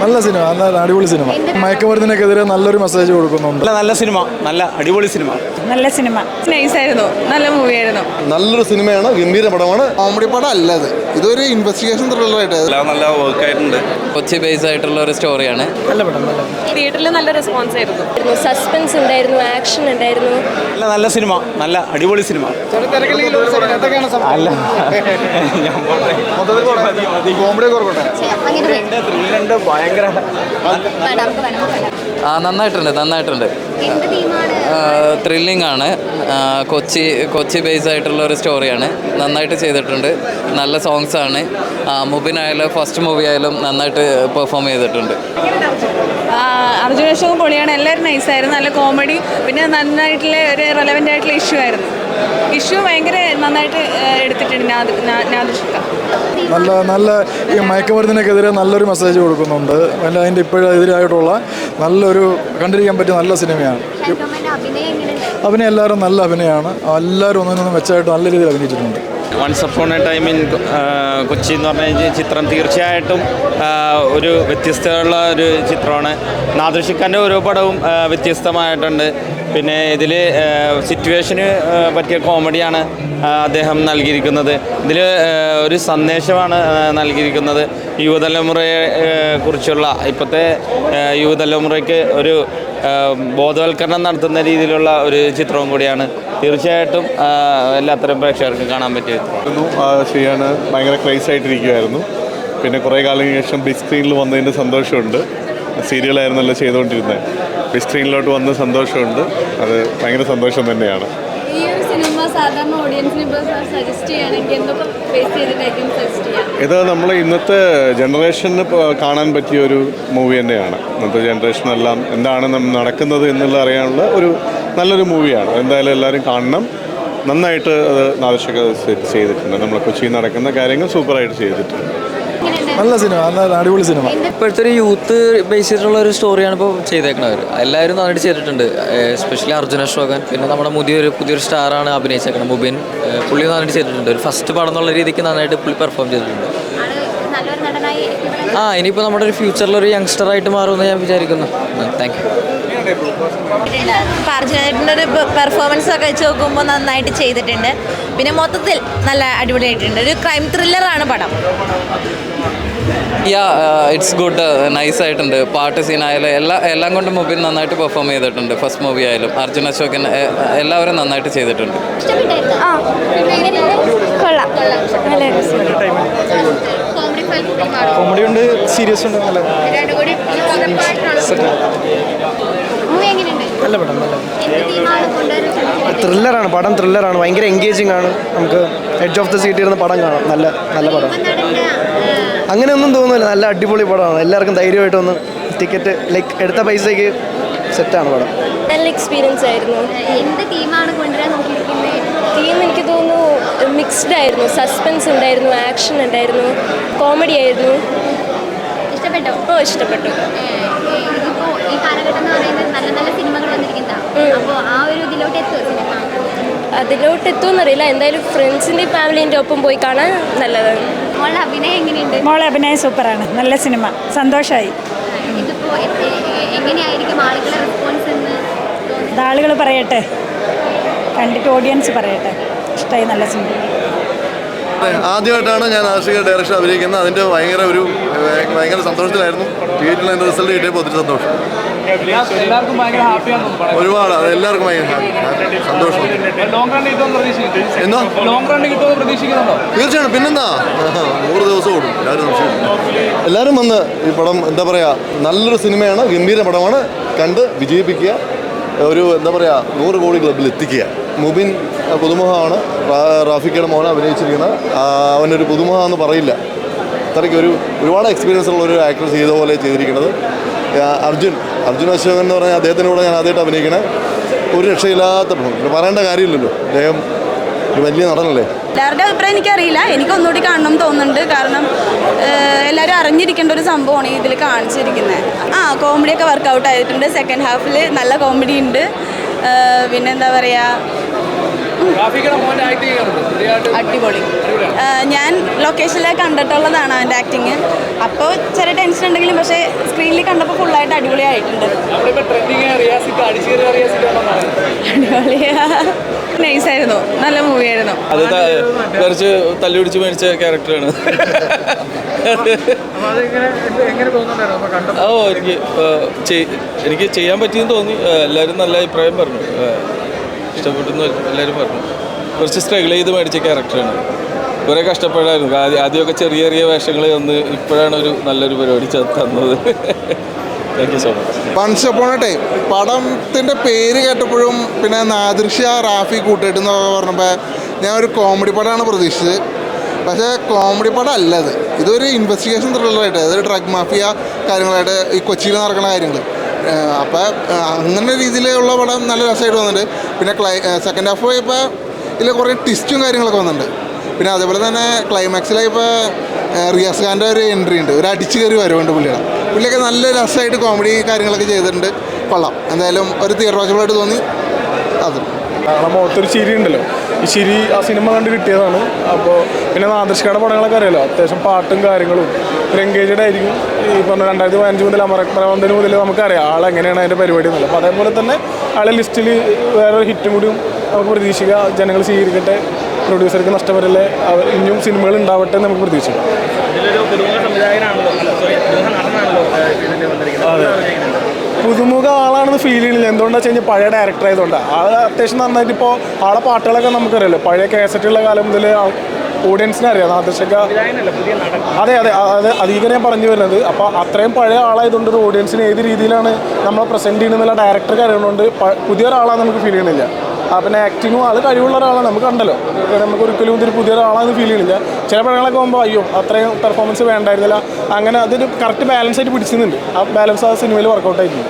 നല്ല സിനിമ നല്ല അടിപൊളി സിനിമ. മയക്കുമരുന്നിനെതിരെ നല്ലൊരു മെസ്സേജ് കൊടുക്കുന്നുണ്ട്. നല്ല നല്ല സിനിമ നല്ല അടിപൊളി സിനിമ. നല്ല സിനിമ. നൈസായിരുന്നു നല്ല മൂവിയായിരുന്നു. നല്ലൊരു സിനിമയാണ് ഗംഭീര പടമാണ്. കോമഡി പടം അല്ല ഇത് ഇതൊരു ഇൻവെസ്റ്റിഗേഷൻ ത്രില്ലറായിട്ട് നല്ല വർക്ക് ആയിട്ടുണ്ട്. കൊച്ചി ബേസ് ആയിട്ടുള്ള ഒരു സ്റ്റോറിയാണ് നല്ല തിയേറ്ററിൽ നല്ല റെസ്പോൺസ് ആയിരുന്നു. സസ്പെൻസ് ഉണ്ടായിരുന്നു ആക്ഷൻ ഉണ്ടായിരുന്നു. നല്ല നല്ല സിനിമ നല്ല അടിപൊളി സിനിമ. അല്ല. കോമഡി കുറവുണ്ട് ത്രില്ലുണ്ട് ഭയങ്കര ആ നന്നായിട്ടുണ്ട് നന്നായിട്ടുണ്ട്. ത്രില്ലിംഗ് ആണ്? കൊച്ചി കൊച്ചി ബേസ് ആയിട്ടുള്ള ഒരു സ്റ്റോറിയാണ് നന്നായിട്ട് ചെയ്തിട്ടുണ്ട്. നല്ല സോങ്സ് ആണ്. മുബിൻ ആയാലും ഫസ്റ്റ് മൂവി ആയാലും നന്നായിട്ട് പെർഫോം ചെയ്തിട്ടുണ്ട്. അർജുന അശോകം പൊളിയാണ്. എല്ലാവരും നൈസായിരുന്നു നല്ല കോമഡി പിന്നെ നന്നായിട്ടുള്ള ഒരു റെലവെന്റ് ആയിട്ടുള്ള ഇഷ്യൂ ആയിരുന്നു. ഇഷ്യൂ ഭയങ്കര നന്നായിട്ട് എടുത്തിട്ടുണ്ട് നല്ല നല്ല ഈ മയക്കുമരുന്നിനെതിരെ നല്ലൊരു മെസ്സേജ് കൊടുക്കുന്നുണ്ട്. അല്ല അതിന്റെ ഇപ്പോഴെതിരായിട്ടുള്ള നല്ലൊരു കണ്ടിരിക്കാൻ പറ്റിയ നല്ല സിനിമയാണ്. അഭിനയം എല്ലാവരും നല്ല അഭിനയമാണ്. എല്ലാവരും ഒന്നിനൊന്നും മെച്ചമായിട്ട് നല്ല രീതിയിൽ അഭിനയിച്ചിട്ടുണ്ട്. Once upon a time in Kochi എന്ന് പറഞ്ഞു കഴിഞ്ഞാൽ ചിത്രം തീർച്ചയായിട്ടും ഒരു വ്യത്യസ്തമുള്ള ഒരു ചിത്രമാണ്. നാദൃശിക്കാന്റെ ഓരോ പടവും വ്യത്യസ്തമായിട്ടുണ്ട്. പിന്നെ ഇതിൽ സിറ്റുവേഷന് പറ്റിയ കോമഡിയാണ് അദ്ദേഹം നൽകിയിരിക്കുന്നത്. ഇതിൽ ഒരു സന്ദേശമാണ് നൽകിയിരിക്കുന്നത്. യുവതലമുറയെ കുറിച്ചുള്ള ഇപ്പോഴത്തെ യുവതലമുറയ്ക്ക് ഒരു ബോധവൽക്കരണം നടത്തുന്ന രീതിയിലുള്ള ഒരു ചിത്രവും കൂടിയാണ്. തീർച്ചയായിട്ടും എല്ലാ എല്ലാത്തരം പ്രേക്ഷകർക്കും കാണാൻ പറ്റിയത്. ശരിയാണ്. ഭയങ്കര ക്രൈസ് ആയിട്ടിരിക്കുമായിരുന്നു പിന്നെ കുറേ കാലം ശേഷം ബിഗ് സ്ക്രീനിൽ വന്നതിന്റെ സന്തോഷമുണ്ട്. സീരിയലായിരുന്നല്ലോ ചെയ്തുകൊണ്ടിരുന്നത്. ബിഗ് സ്ക്രീനിലോട്ട് വന്ന സന്തോഷമുണ്ട്. അത് ഭയങ്കര സന്തോഷം തന്നെയാണ്. സാധാരണ ഓഡിയൻസിന് സജസ്റ്റ് ചെയ്യുകയാണെങ്കിൽ എന്തൊക്കെ ഫേസ് ചെയ്തിട്ടായിരിക്കും ഇത് നമ്മൾ ഇന്നത്തെ ജനറേഷന് കാണാൻ പറ്റിയ ഒരു മൂവി തന്നെയാണ്. ഇന്നത്തെ ജനറേഷനെല്ലാം എന്താണ് നടക്കുന്നത് എന്നുള്ള അറിയാനുള്ള ഒരു നല്ലൊരു മൂവിയാണ് എന്തായാലും എല്ലാവരും കാണണം. നന്നായിട്ട് അത് നാദർശക ചെയ്തിട്ടുണ്ട്. നമ്മൾ കൊച്ചിയിൽ നടക്കുന്ന കാര്യങ്ങൾ സൂപ്പറായിട്ട് ചെയ്തിട്ടുണ്ട്. നല്ല സിനിമ നല്ല അടിപൊളി സിനിമ. ഇപ്പോഴത്തെ ഒരു യൂത്ത് ബേസ് ചെയ്തിട്ടുള്ള ഒരു സ്റ്റോറിയാണ് ഇപ്പോൾ ചെയ്തേക്കുന്നത് എല്ലാവരും നന്നായിട്ട് ചെയ്തിട്ടുണ്ട്. എസ്പെഷ്യലി അർജുന അശോകൻ. പിന്നെ നമ്മുടെ പുതിയൊരു പുതിയൊരു സ്റ്റാറാണ് അഭിനയിച്ചേക്കുന്നത് മുബിൻ. പുള്ളി നന്നായിട്ട് ചെയ്തിട്ടുണ്ട്. ഒരു ഫസ്റ്റ് പടം എന്നുള്ള രീതിക്ക് നന്നായിട്ട് പുള്ളി പെർഫോം ചെയ്തിട്ടുണ്ട്. നല്ലൊരു നടനായി ആ ഇനിയിപ്പോൾ നമ്മുടെ ഒരു ഫ്യൂച്ചറിൽ ഒരു യങ്സ്റ്റർ ആയിട്ട് മാറുമെന്ന് ഞാൻ വിചാരിക്കുന്നു. താങ്ക് യു ഒരു പെർഫോമൻസ് ഒക്കെ വെച്ച് നോക്കുമ്പോൾ നന്നായിട്ട് ചെയ്തിട്ടുണ്ട്. പിന്നെ മൊത്തത്തിൽ നല്ല അടിപൊളിയായിട്ടുണ്ട്. ഒരു ക്രൈം ത്രില്ലറാണ് പടം. യാ ഇറ്റ്സ് ഗുഡ് നൈസ് ആയിട്ടുണ്ട്. പാട്ട് സീനായാലും എല്ലാ എല്ലാം കൊണ്ടും മുബിൻ നന്നായിട്ട് പെർഫോം ചെയ്തിട്ടുണ്ട്. ഫസ്റ്റ് മൂവി ആയാലും. അർജുൻ അശോകൻ എല്ലാവരും നന്നായിട്ട് ചെയ്തിട്ടുണ്ട്. കൊള്ളാം. കോമഡി ഉണ്ട് സീരിയസ് ഉണ്ട് നല്ല. നല്ല പടം നല്ല ത്രില്ലറാണ് പടം ത്രില്ലറാണ് ഭയങ്കര എൻഗേജിങ് ആണ്. നമുക്ക് എഡ്ജ് ഓഫ് ദ സീറ്റ് ഇരുന്ന് പടം കാണാം. നല്ല നല്ല പടം. അങ്ങനെയൊന്നും തോന്നുന്നില്ല നല്ല അടിപൊളി പടമാണ്. എല്ലാവർക്കും ധൈര്യമായിട്ടൊന്ന് ടിക്കറ്റ് ലൈക്ക് എടുത്ത പൈസയ്ക്ക് സെറ്റാണ് പടം. നല്ല എക്സ്പീരിയൻസ് ആയിരുന്നു. എന്ത് തീമാണ് കൊണ്ടുവരാൻ നോക്കിയിരിക്കുന്നത് തീം എനിക്ക് തോന്നുന്നു മിക്സ്ഡ് ആയിരുന്നു. സസ്പെൻസ് ഉണ്ടായിരുന്നു ആക്ഷൻ ഉണ്ടായിരുന്നു കോമഡി ആയിരുന്നു. ഇഷ്ടപ്പെട്ടോ? ഓ ഇഷ്ടപ്പെട്ടു. ഈ കാലഘട്ടം എന്ന് പറയുന്നത് നല്ല നല്ല സിനിമകൾ വന്നിരിക്കുന്നതാണ് അപ്പോൾ ആ ഒരു ഇതിലോട്ട് സിനിമ? അതിലോട്ട് എത്തുമെന്നറിയില്ല എന്തായാലും ഫ്രണ്ട്സിന്റെ ഫാമിലീന്റെ ഒപ്പം പോയി കാണാൻ നല്ലതാണ്. മോളുടെ അഭിനയം എങ്ങനെയുണ്ട്? മോളെ അഭിനയം സൂപ്പറാണ്. നല്ല സിനിമ. സന്തോഷമായി ഇതിപ്പോ എ- എ- എങ്ങനെയായിരിക്കും ആളുകളുടെ റെസ്പോൺസ് എന്ന് തോന്നുന്നു? ആളുകൾ പറയട്ടെ. കണ്ടിട്ട് ഓഡിയൻസ് പറയട്ടെ. ഇഷ്ടമായി നല്ല സിനിമ. ആദ്യമായിട്ടാണ് ഞാൻ ആഷിക ഡയറക്ഷൻ അഭിനയിക്കുന്നത്. അതിന്റെ ഭയങ്കര ഒരു ഭയങ്കര സന്തോഷത്തിലായിരുന്നു. തിയേറ്ററിൽ അതിന്റെ റിസൾട്ട് കിട്ടിയപ്പോൾ ഒത്തിരി സന്തോഷം. ഒരുപാട് അത് എല്ലാവർക്കും ഭയങ്കര സന്തോഷം. എന്തോ? തീർച്ചയായും പിന്നെന്താ? നൂറ് ദിവസം ഓടും എല്ലാവരും എല്ലാവരും വന്ന് ഈ പടം എന്താ പറയുക നല്ലൊരു സിനിമയാണ് ഗംഭീര പടമാണ്. കണ്ട് വിജയിപ്പിക്കുക ഒരു എന്താ പറയുക നൂറ് കോടി ക്ലബിൽ എത്തിക്കുക. മുബിൻ പുതുമുഖമാണ്. റാഫിക്കയുടെ മോനെ അഭിനയിച്ചിരിക്കുന്നത്. അവനൊരു അവനൊരു പുതുമുഖമെന്ന് പറയില്ല. അത്രയ്ക്ക് ഒരു ഒരുപാട് എക്സ്പീരിയൻസ് ഉള്ള ഒരു ആക്ടർ ചെയ്ത പോലെ ചെയ്തിരിക്കുന്നത്. അർജുൻ. അർജുൻ അശോകൻ എന്ന് പറഞ്ഞാൽ അദ്ദേഹത്തിന്റെ കൂടെ ഞാൻ ആദ്യമായിട്ട് അഭിനയിക്കണേ. ഒരു രക്ഷയില്ലാത്ത പറയേണ്ട കാര്യമില്ലല്ലോ. അദ്ദേഹം ഒരു വലിയ നടനല്ലേ? എല്ലാവരുടെ അഭിപ്രായം എനിക്കറിയില്ല. എനിക്ക് ഒന്നുകൂടി കാണണം എന്ന് തോന്നുന്നുണ്ട്. കാരണം എല്ലാവരും അറിഞ്ഞിരിക്കേണ്ട ഒരു സംഭവമാണ് ഇതിൽ കാണിച്ചിരിക്കുന്നത്. ആ കോമഡിയൊക്കെ വർക്കൗട്ട് ആയിട്ടുണ്ട്. സെക്കൻഡ് ഹാഫിൽ നല്ല കോമഡി ഉണ്ട്. പിന്നെന്താ പറയുക അടിപൊളി. ഞാൻ ലൊക്കേഷനിൽ കണ്ടിട്ടുള്ളതാണ് അവന്റെ ആക്ടിങ് അപ്പോൾ ചെറിയ ടെൻഷൻ ഉണ്ടെങ്കിലും പക്ഷേ സ്ക്രീനിൽ കണ്ടപ്പോൾ ഫുള്ളായിട്ട് അടിപൊളിയായിട്ടുണ്ട്. അടിപൊളിയാ. നൈസായിരുന്നു. നല്ല മൂവിയായിരുന്നു അത് കുറച്ച് തല്ലുപിടിച്ച് മേടിച്ച ക്യാരക്ടറാണ് ഓ എനിക്ക് എനിക്ക് ചെയ്യാൻ പറ്റിയെന്ന് തോന്നി. എല്ലാവരും നല്ല അഭിപ്രായം പറഞ്ഞു. ഏഹ്, ഇഷ്ടപ്പെട്ടെന്ന് എല്ലാവരും പറഞ്ഞു. കുറച്ച് സ്ട്രഗിൾ ചെയ്ത് മേടിച്ച ക്യാരക്ടറാണ് കുറേ കഷ്ടപ്പെടായിരുന്നു. ആദ്യം ആദ്യമൊക്കെ ചെറിയ ചെറിയ വേഷങ്ങൾ തന്ന് ഇപ്പോഴാണ് ഒരു നല്ലൊരു പരിപാടി തന്നത്. Thank so much once upon a time പടത്തിന്റെ പേര് കേട്ടപ്പോഴും പിന്നെ നാദൃശ്യ റാഫി കൂട്ടിയിട്ട് എന്നൊക്കെ പറഞ്ഞപ്പോൾ ഞാൻ ഒരു കോമഡി പടമാണ് പ്രതീക്ഷിച്ചത്. പക്ഷേ കോമഡി പടം അല്ല ഇത് ഇതൊരു ഇൻവെസ്റ്റിഗേഷൻ ത്രില്ലറായിട്ട് അതായത് ഡ്രഗ് മാഫിയ കാര്യങ്ങളായിട്ട് ഈ കൊച്ചിയിൽ നടക്കുന്ന കാര്യങ്ങൾ അപ്പോൾ അങ്ങനെ രീതിയിലുള്ള പടം നല്ല രസമായിട്ട് വന്നിട്ടുണ്ട്. പിന്നെ ക്ലൈ സെക്കൻഡ് ഹാഫ് പോയപ്പോൾ ഇതിൽ കുറേ ട്വിസ്റ്റും കാര്യങ്ങളൊക്കെ വന്നിട്ടുണ്ട്. പിന്നെ അതേപോലെ തന്നെ ക്ലൈമാക്സിലായപ്പോൾ റിയാസ് ഖാന്റെ ഒരു എൻട്രി ഉണ്ട്. ഒരു അടിച്ചു കയറി വരവുണ്ട് പുള്ളിയുടെ. പുള്ളിയൊക്കെ നല്ല രസമായിട്ട് കോമഡി കാര്യങ്ങളൊക്കെ ചെയ്തിട്ടുണ്ട്. കൊള്ളാം. എന്തായാലും ഒരു തിയേറ്റർ വാച്ചബിളായിട്ട് തോന്നി. അതും. നമ്മുടെ മുഖത്തൊരു ചിരി ഉണ്ടല്ലോ. ഈ ചിരി ആ സിനിമ കണ്ട് കിട്ടിയതാണ്. അപ്പോൾ പിന്നെ നാദൃഷ്കയുടെ പടങ്ങളൊക്കെ അറിയാലോ. അത്യാവശ്യം പാട്ടും കാര്യങ്ങളും. എൻഗേജഡ് ആയിരിക്കും. ഈ പറഞ്ഞ രണ്ടായിരത്തി പതിനഞ്ച് മുതൽ അമരപ്രവന്തന് മുതൽ നമുക്കറിയാം ആളെങ്ങനെയാണ് അതിന്റെ പരിപാടി എന്നുള്ളത്. അപ്പോൾ അതേപോലെ തന്നെ ആളെ ലിസ്റ്റിൽ ഒരു ഹിറ്റും കൂടിയും നമുക്ക് പ്രതീക്ഷിക്കുക ജനങ്ങൾ സ്വീകരിക്കട്ടെ പ്രൊഡ്യൂസർക്ക് നഷ്ടപ്പെടില്ല അവർ ഇനിയും സിനിമകൾ ഉണ്ടാവട്ടെ എന്ന് നമുക്ക് പ്രതീക്ഷിക്കാം. പുതുമുഖ ആളാണെന്ന് ഫീൽ ചെയ്യുന്നില്ല. എന്തുകൊണ്ടാ വെച്ച് കഴിഞ്ഞാൽ പഴയ ഡയറക്ടർ ആയതുകൊണ്ടാണ് ആൾ അത്യാവശ്യം നന്നായിട്ട് ഇപ്പോൾ ആളെ പാട്ടുകളൊക്കെ നമുക്കറിയാലോ. പഴയ കാസറ്റുള്ള കാലം മുതൽ ഓഡിയൻസിനെ അറിയാം. നാദർശക അതെ അതെ അത് അധികം പറഞ്ഞു വരുന്നത്. അപ്പോൾ അത്രയും പഴയ ആളായതുകൊണ്ട് ഒരു ഓഡിയൻസിന് ഏത് രീതിയിലാണ് നമ്മളെ പ്രസന്റ് ചെയ്യുന്നതെന്നുള്ള ഡയറക്ടർക്ക് പുതിയ ഒരാളാണ് നമുക്ക് ഫീൽ ചെയ്യണില്ല. പിന്നെ ആക്ടിങ്ങും അത് കഴിവുള്ള ഒരാളാണ് നമുക്ക് കണ്ടല്ലോ. നമുക്ക് ഒരിക്കലും ഇതൊരു പുതിയ ഒരാളാന്ന് ഫീൽ ചെയ്യണില്ല. ചില പടങ്ങളൊക്കെ പോകുമ്പോൾ അയ്യോ അത്രയും പെർഫോമൻസ് വേണ്ടായിരുന്നില്ല. അങ്ങനെ അതൊരു കറക്റ്റ് ബാലൻസ് ആയിട്ട് പിടിച്ചിരുന്നുണ്ട് ആ ബാലൻസ് ആ സിനിമയിൽ വർക്കൗട്ടായിരുന്നു